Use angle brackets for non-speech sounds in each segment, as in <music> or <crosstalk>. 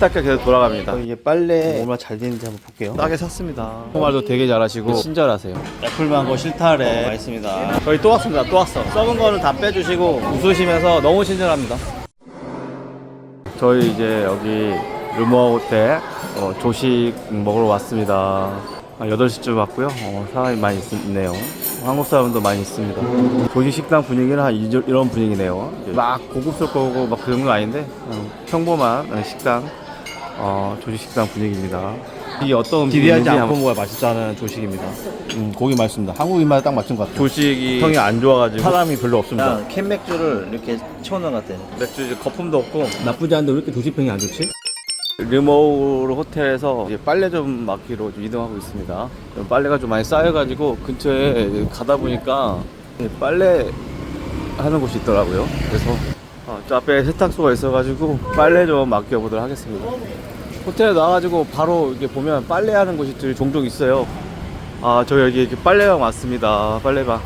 세탁기가 계속 돌아갑니다. 이게 빨래 얼마나 잘 되는지 한번 볼게요. 싸게 샀습니다. 정말도 되게 잘하시고 친절하세요. 애플망고 실타래 맛있습니다. 저희 또 왔습니다. 또 왔어. 썩은 거는 다 빼주시고 웃으시면서 너무 친절합니다. 저희 이제 여기 르모아 호텔 어, 조식 먹으러 왔습니다. 한 8시쯤 왔고요. 어, 사람이 많이 있, 있네요. 한국 사람도 많이 있습니다. 조식 식당 분위기는 한 이- 이런 분위기네요. 막 고급스럽고 거고 막 그런 건 아닌데 어, 평범한 어, 식당, 어, 조식 식당 분위기입니다. 이게 어떤 기대하지 않고 한번- 먹어야 맛있다는 조식입니다. 음, 고기 맛있습니다. 한국 입맛에 딱 맞춘 것 같아요. 조식이 형이 안 좋아가지고 사람이 별로 없습니다. 그냥 캔 맥주를 이렇게 채워놓은 것 같아요. 맥주 이제 거품도 없고 나쁘지 않은데 왜 이렇게 조식평이 안 좋지? 르모우르 호텔에서 이제 빨래 좀 맡기로 좀 이동하고 있습니다. 좀 빨래가 좀 많이 쌓여가지고 근처에 가다 보니까 빨래 하는 곳이 있더라고요. 그래서 어, 저 앞에 세탁소가 있어가지고 빨래 좀 맡겨보도록 하겠습니다. 호텔에 나와가지고 바로 이렇게 보면 빨래하는 곳이 종종 있어요. 아, 저 여기 이렇게 빨래방 왔습니다. 빨래방.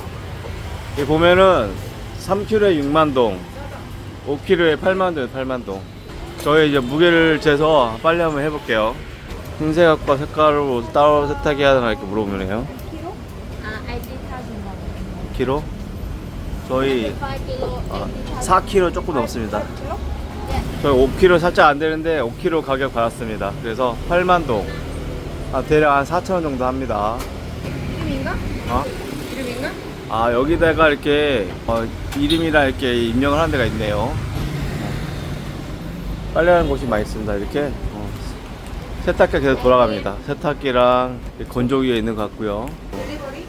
여기 보면은 3kg에 6만 동, 5kg에 8만 동에 8만 동. 저희 이제 무게를 재서 빨리 한번 해볼게요. 흰색과 색깔로 따로 세탁이 하나 이렇게 물어보네요. 80,000 baht. 키로? 저희 5 kilo, 아, 80,000. 4kg 조금 넘습니다. 저희 5kg 살짝 안 되는데 5kg 가격 받았습니다. 그래서 8만 동. 아, 대략 한 4천 원 정도 합니다. 이름인가? 어? 이름인가? 아 여기다가 이렇게 어, 이름이랑 이렇게 입력을 하는 데가 있네요. 빨래하는 곳이 많이 있습니다. 이렇게 어, 세탁기가 계속 돌아갑니다. 세탁기랑 이 건조기가 있는 것 같고요. Delivery?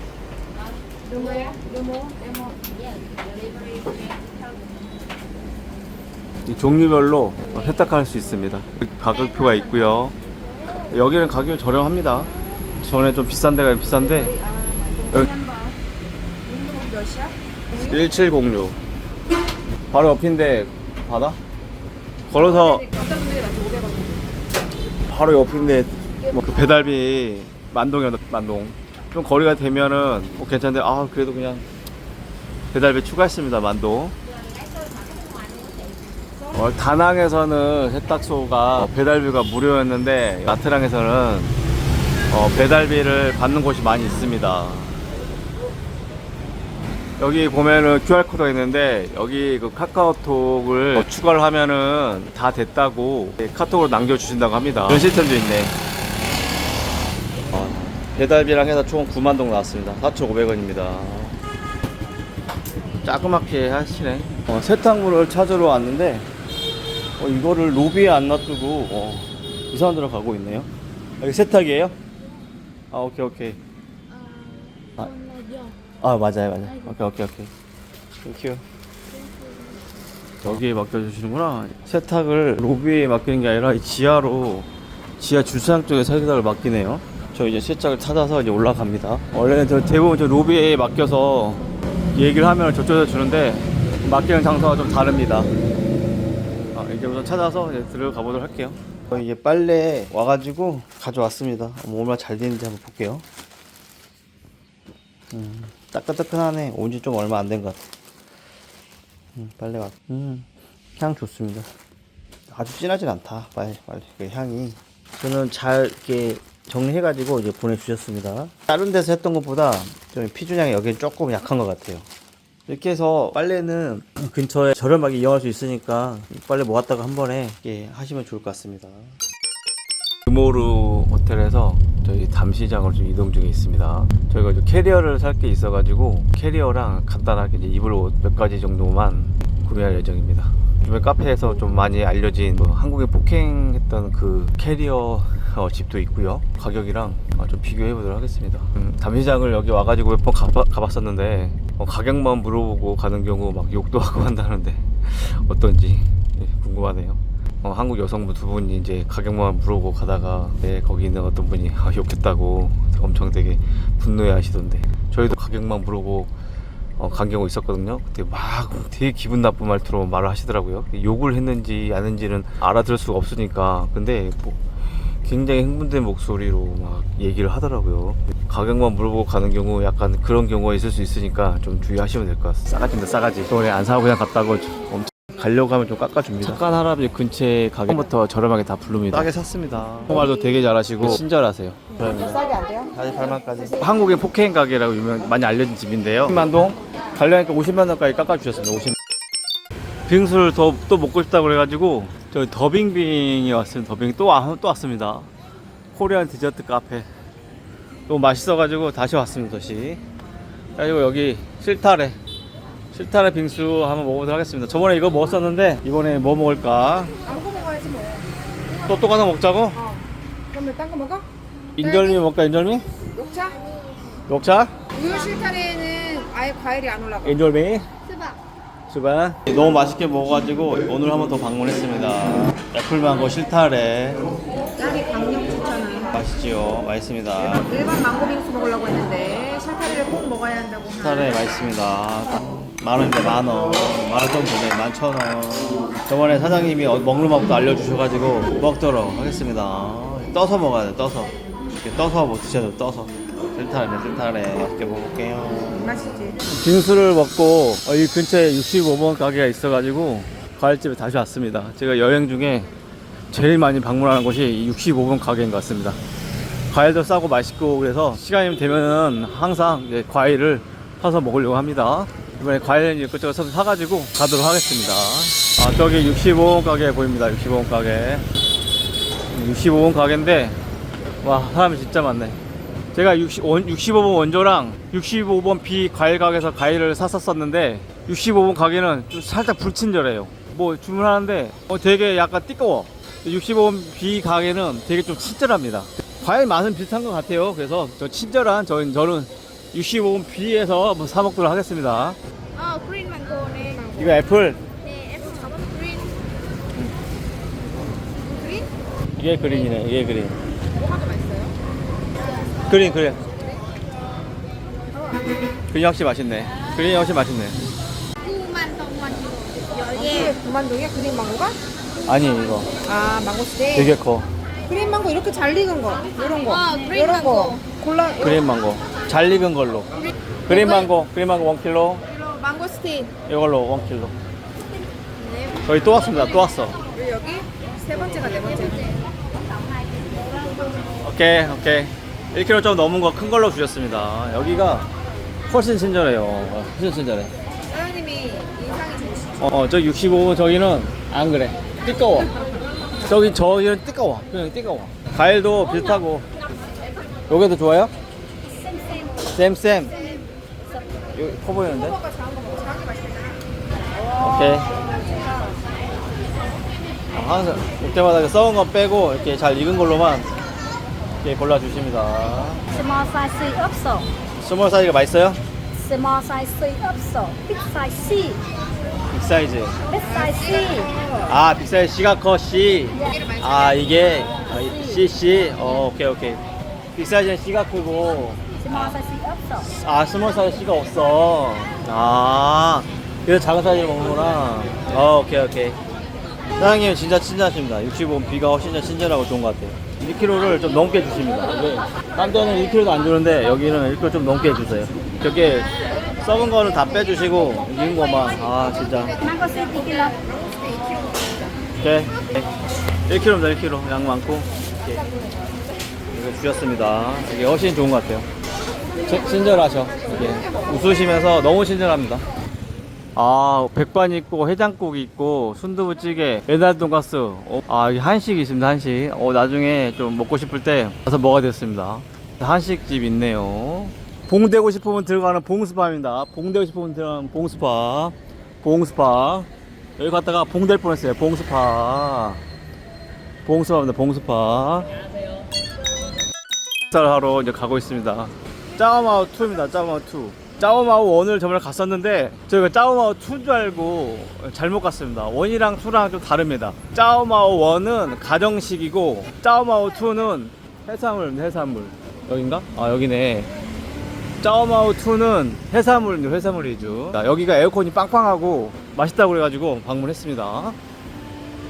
종류별로 어, 세탁할 수 있습니다. 가격표가 있고요. 여기는 가격이 저렴합니다. 전에 좀 비싼 데가 비싼데 여기 1706 바로 옆인데 받아? 걸어서 바로 옆인데 뭐 그 배달비 만동이야 만동 좀 거리가 되면은 뭐 괜찮은데 아 그래도 그냥 배달비 추가했습니다 만동 어, 다낭에서는 세탁소가 어, 배달비가 무료였는데 나트랑에서는 어, 배달비를 받는 곳이 많이 있습니다. 여기 보면은 QR코드가 있는데 여기 그 카카오톡을 어, 추가를 하면은 다 됐다고 카톡으로 남겨주신다고 합니다. 이런 시스템도 있네. 어, 배달비랑 해서 총 9만 동 나왔습니다. 4,500원입니다. 자그맣게 하시네. 어, 세탁물을 찾으러 왔는데 어, 이거를 로비에 안 놔두고 어, 이상한 데로 가고 있네요. 여기 세탁이에요? 아 오케이 오케이. 아, 아 맞아요 맞아요. 오케이 오케이 오케이. 땡큐. 여기에 맡겨주시는구나. 세탁을 로비에 맡기는 게 아니라 이 지하로 지하 주차장 쪽에 세탁을 맡기네요. 저 이제 세탁을 찾아서 이제 올라갑니다. 원래는 저 대부분 저 로비에 맡겨서 얘기를 하면 저쪽에서 주는데 맡기는 장소가 좀 다릅니다. 아, 이제 우선 찾아서 이제 들어가 보도록 할게요. 이게 빨래 와가지고 가져왔습니다. 뭐 얼마나 잘 되는지 한번 볼게요. 음, 따끈따끈하네. 온지 좀 얼마 안 된 것 같아. 음, 빨래 왔. 음, 향 좋습니다. 아주 진하진 않다. 빨리, 빨리. 그 향이. 저는 잘 이렇게 정리해가지고 이제 보내주셨습니다. 다른 데서 했던 것보다 좀 피준량이 여기 조금 약한 것 같아요. 이렇게 해서 빨래는 근처에 저렴하게 이용할 수 있으니까 빨래 모았다가 한 번에 이렇게 하시면 좋을 것 같습니다. 금오루 호텔에서 저희 담시장을 좀 이동 중에 있습니다. 저희가 이제 캐리어를 살 게 있어가지고 캐리어랑 간단하게 이제 입을 옷 몇 가지 정도만 구매할 예정입니다. 요즘에 카페에서 좀 많이 알려진 뭐 한국에 폭행했던 그 캐리어 어, 집도 있고요. 가격이랑 아, 좀 비교해 보도록 하겠습니다. 음, 담시장을 여기 와가지고 몇 번 가봤었는데 어, 가격만 물어보고 가는 경우 막 욕도 하고 <laughs> 한다는데 어떤지 예, 궁금하네요. 어, 한국 여성분 두 분이 이제 가격만 물어보고 가다가 네, 거기 있는 어떤 분이 아, 욕했다고 엄청 되게 분노해 하시던데 저희도 가격만 물어보고 어, 간 경우 있었거든요. 그때 막 되게 기분 나쁜 말투로 말을 하시더라고요. 욕을 했는지 아닌지는 알아들을 수가 없으니까. 근데 뭐 굉장히 흥분된 목소리로 막 얘기를 하더라고요. 가격만 물어보고 가는 경우 약간 그런 경우가 있을 수 있으니까 좀 주의하시면 될 것 같습니다. 싸가지입니다, 싸가지. 이번에 안 사고 그냥 갔다고 엄청 가려고 하면 좀 깎아줍니다. 착한 할아버지 근처에 가게부터 저렴하게 다 부릅니다. 싸게 샀습니다. 정말도 되게 잘하시고 친절하세요. 싸게 안 돼요? 48만까지. 한국의 포케인 가게라고 유명 많이 알려진 집인데요. 10만 동 가려니까 50만 원까지 깎아주셨습니다. 50. 빙수를 더 또 먹고 싶다고 그래가지고 저기 더빙빙이 왔습니다. 더빙 또, 와- 또 왔습니다. 코리안 디저트 카페. 너무 맛있어가지고 다시 왔습니다. 다시. 그리고 여기 실타래. 실타래 빙수 한번 먹어보도록 하겠습니다. 저번에 이거 먹었었는데 이번에 뭐 먹을까? 아무거 먹어야지 뭐. 또또 하나 먹자고? 어. 그러면 딴거 먹어? 인절미 먹을까? 인절미? 녹차? 녹차? 우유 실타래에는 아예 과일이 안 올라가. 인절미? 수반. 너무 맛있게 먹어가지고 오늘 한 번 더 방문했습니다. 애플망고 실타래. 딸이 강력 추천은. 맛있지요. 맛있습니다. 일반 망고 빙수 먹으려고 했는데 실타래를 꼭 먹어야 한다고. 실타래 맛있습니다. 만 원인데 만 원. 만원 좀 보내 만천 원. 저번에 사장님이 어- 먹는 법도 알려주셔가지고 먹도록 하겠습니다. 떠서 먹어야 돼 떠서. 이렇게 떠서 뭐 드셔도 떠서 실타래네 실타래 맛있게 먹을게요 맛있지. 빙수를 먹고 어, 이 근처에 65번 가게가 있어가지고 과일집에 다시 왔습니다. 제가 여행 중에 제일 많이 방문하는 곳이 이 65번 가게인 것 같습니다. 과일도 싸고 맛있고 그래서 시간이 되면은 항상 이제 과일을 사서 먹으려고 합니다. 이번에 과일 이것저것 사서 사가지고 가도록 하겠습니다. 아 저기 65번 가게 보입니다. 65번 가게. 65번 가게인데 와 사람이 진짜 많네. 제가 60, 65번 원조랑 65번 B 과일 가게에서 과일을 샀었었는데 65번 가게는 좀 살짝 불친절해요. 뭐 주문하는데 어, 되게 약간 띠꺼워. 65번 B 가게는 되게 좀 친절합니다. 과일 맛은 비슷한 것 같아요. 그래서 저 친절한 저는 저는 65번 B에서 한번 사 먹도록 하겠습니다. 어, 그린 망고네. 이거 애플, 네, 애플 잡아. 그린. 그린? 이게 그린이네. 이게 그린. 그린 그린. 그린이 확실히 맛있네. 그린이 훨씬 맛있네. 9만 동만 이게 9만 동이야? 그린 망고가? 아니 이거 아, 망고 스테이크. 되게 커. 그린 망고 이렇게 잘 익은 거. 이런 거. 어, 그린 이런 망고. 거. 골라. 그린 망고 잘 익은 걸로 그린 망고 그린 망고 1킬로 이런 망고 스테이크. 이걸로 1킬로 네. 저희 또 왔습니다 또 왔어 여기 세 번째가 네 번째. 오케이 오케이 1킬로 좀 넘은 거 큰 걸로 주셨습니다. 여기가 훨씬 친절해요. 어, 훨씬 친절해. 사장님이 인상이 좋으시죠? 어, 저 65번 저기는 안 그래. 띠꺼워. 저기 저기는 띠꺼워. 그냥 띠꺼워. 과일도 비슷하고. 여기도 좋아요? 쌤쌤. 여기 커 보이는데? 오빠가 작은 거 먹어. 작은 게 맛있잖아. 오케이. 어, 항상 올 때마다 그 썩은 거 빼고 이렇게 잘 익은 걸로만 이렇게 골라주십니다. Small size C 없어. 스몰 사이즈가 맛있어요? Small size C 없어. Big size C. 빅 사이즈. Big size C. 아, 빅 사이즈 C가 커, C. 아, 이게 아, 이- C, C. 어, 오케이, 오케이. 빅 사이즈는 C가 크고, Small size C 없어. 아, 스몰 사이즈 C가 없어. 아, 그래서 작은 사이즈 먹는구나. 어, 오케이, 오케이. 사장님 진짜 친절하십니다. 65번 B가 훨씬 더 친절하고 좋은 것 같아요. 1kg를 좀 넘게 주십니다. 이게 딴 데는 1kg도 안 주는데 여기는 1kg 좀 넘게 해주세요. 저게 썩은 거는 다 빼주시고 익은 거만 아 진짜 Mango C 2kg. 오케이 1kg입니다 1kg 양 많고 이렇게 이거 주셨습니다. 이게 훨씬 좋은 것 같아요. 치- 친절하셔. 이게 웃으시면서 너무 친절합니다. 아, 백반 있고 해장국 있고 순두부찌개, 메달 돈가스. 어, 아, 이 한식 있습니다. 한식. 어, 나중에 좀 먹고 싶을 때 가서 먹어야 됐습니다. 한식집 있네요. 봉되고 싶으면 들어가는 봉스파입니다. 봉되고 싶으면 들어가는 봉스파. 봉스파. 여기 갔다가 봉될 뻔했어요. 봉스파. 봉스파입니다. 봉스파. 식사를 하러 이제 가고 있습니다. 짜오마오 2입니다. 짜오마오 2. 짜오마오 1을 저번에 갔었는데 저희가 짜오마오 2인 줄 알고 잘못 갔습니다. 1이랑 2랑 좀 다릅니다. 짜오마오 1은 가정식이고 짜오마오 2는 해산물, 해산물. 여긴가? 아, 여기네. 짜오마오 2는 해산물, 해산물 위주. 자, 여기가 에어컨이 빵빵하고 맛있다고 그래가지고 방문했습니다.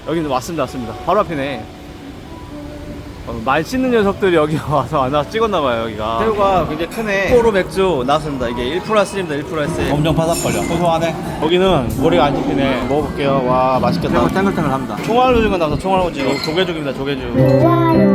여기는 왔습니다, 왔습니다. 바로 앞이네. 어, 말 씻는 녀석들이 여기 <laughs> 와서 안 와서 찍었나봐요 여기가 새우가 굉장히 크네. 포로 맥주 나왔습니다 이게 1%S입니다 1%S 엄청 바삭거려. 고소하네. 거기는 머리가 안 씹히네 먹어볼게요. 와, 맛있겠다. 탱글탱글합니다 총알 오징어 나와서 총알 오징어 조개죽입니다 조개죽 좋아요